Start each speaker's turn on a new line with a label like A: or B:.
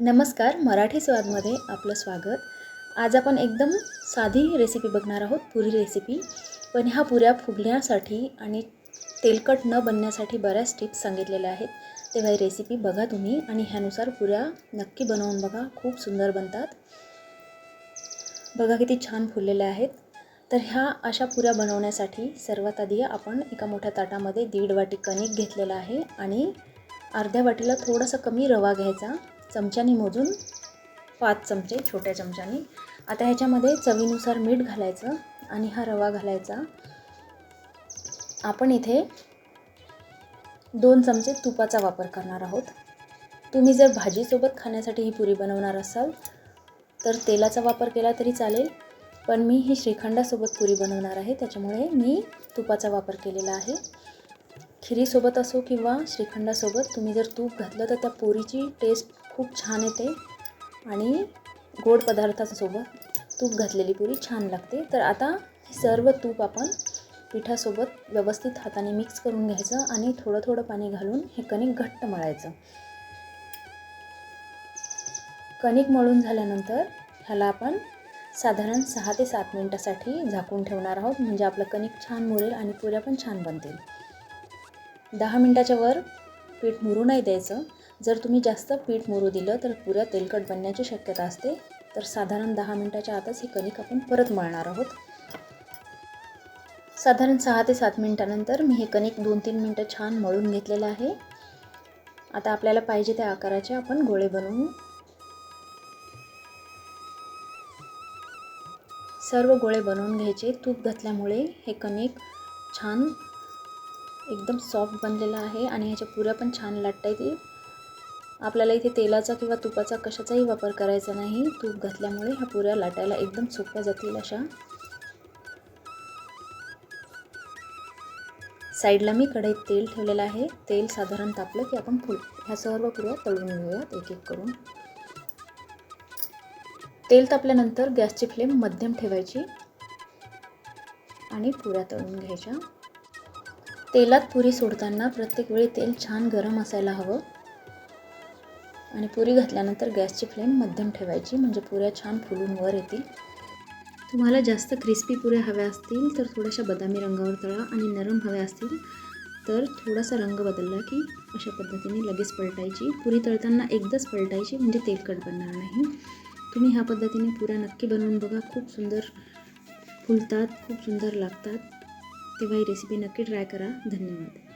A: नमस्कार मराठी स्वादमध्ये आपलं स्वागत. आज आपण एकदम साधी रेसिपी बघणार आहोत पुरी रेसिपी पण ह्या पुऱ्या फुगण्यासाठी आणि तेलकट न बनण्यासाठी बऱ्याच टिप्स सांगितलेल्या आहेत. तेव्हा ही रेसिपी बघा तुम्ही आणि ह्यानुसार पुऱ्या नक्की बनवून बघा. खूप सुंदर बनतात. बघा किती छान फुललेल्या आहेत. तर ह्या अशा पुऱ्या बनवण्यासाठी सर्वात आधी आपण एका मोठ्या ताटामध्ये दीड वाटी कणिक घेतलेला आहे आणि अर्ध्या वाटीला थोडासा कमी रवा घ्यायचा. चमच्यानी मोजून पाच चमचे छोट्या चमच्यानी. आता ह्याच्यामध्ये चवीनुसार मीठ घालायचं आणि हा रवा घालायचा. आपण इथे दोन चमचे तुपाचा वापर करणार आहोत. तुम्ही जर भाजीसोबत खाण्यासाठी ही पुरी बनवणार असाल तर तेलाचा वापर केला तरी चालेल. पण मी ही श्रीखंडासोबत पुरी बनवणार आहे त्याच्यामुळे मी तुपाचा वापर केलेला आहे. खिरीसोबत असो किंवा श्रीखंडासोबत तुम्ही जर तूप घातलं तर त्या पुरीची टेस्ट खूप छान येते आणि गोड पदार्थांसोबत तूप घातलेली पुरी छान लागते. तर आता हे सर्व तूप आपण पिठासोबत व्यवस्थित हाताने मिक्स करून घ्यायचं आणि थोडं थोडं पाणी घालून हे कणिक घट्ट मळायचं. कणिक मळून झाल्यानंतर ह्याला आपण साधारण सहा ते सात मिनटासाठी झाकून ठेवणार आहोत. म्हणजे आपलं कणिक छान मुरेल आणि पुऱ्या पण छान बनतील. दहा मिनटाच्या वर पीठ मुरू नाही द्यायचं. जर तुम्ही जास्त पीठ मुरू दिलं तर पुऱ्या तेलकट बनण्याची शक्यता असते. तर साधारण दहा मिनटाच्या आतच ही कणिक आपण परत मळणार आहोत. साधारण सहा ते सात मिनटानंतर मी हे कणिक दोन तीन मिनटं छान मळून घेतलेलं आहे. आता आपल्याला पाहिजे त्या आकाराचे आपण गोळे बनवू. सर्व गोळे बनवून घ्यायचे. तूप घातल्यामुळे हे कणिक छान एकदम सॉफ्ट बनलेला आहे आणि ह्याच्या पुऱ्या पण छान लाटता येतील आपल्याला इथे तेलाचा किंवा तुपाचा कशाचाही वापर करायचा नाही. तूप घातल्यामुळे ह्या पुऱ्या लाटायला एकदम सोप्या जातील अशा. साईडला मी कढईत तेल ठेवलेलं आहे. तेल साधारण तापलं की आपण फुल ह्या सर्व पुऱ्या तळून घेऊयात एक एक करून. तेल तापल्यानंतर गॅसची फ्लेम मध्यम ठेवायची आणि पुऱ्या तळून घ्यायच्या. तेलात पुरी सोडताना प्रत्येक वेळी तेल छान गरम असायला हवं. आणि पुरी घातल्यानंतर गॅसची फ्लेम मध्यम ठेवायची म्हणजे पुऱ्या छान फुलून वर येतील. तुम्हाला जास्त क्रिस्पी पुऱ्या हव्या असतील तर थोड्याशा बदामी रंगावर तळा आणि नरम हव्या असतील तर थोडासा रंग बदलला की अशा पद्धतीने लगेच पलटायची. पुरी तळताना एकदाच पलटायची म्हणजे तेलकट बनणार नाही. तुम्ही ह्या पद्धतीने पुऱ्या नक्की बनवून बघा. खूप सुंदर फुलतात खूप सुंदर लागतात. तेव्हा ही रेसिपी नक्की ट्राय करा. धन्यवाद.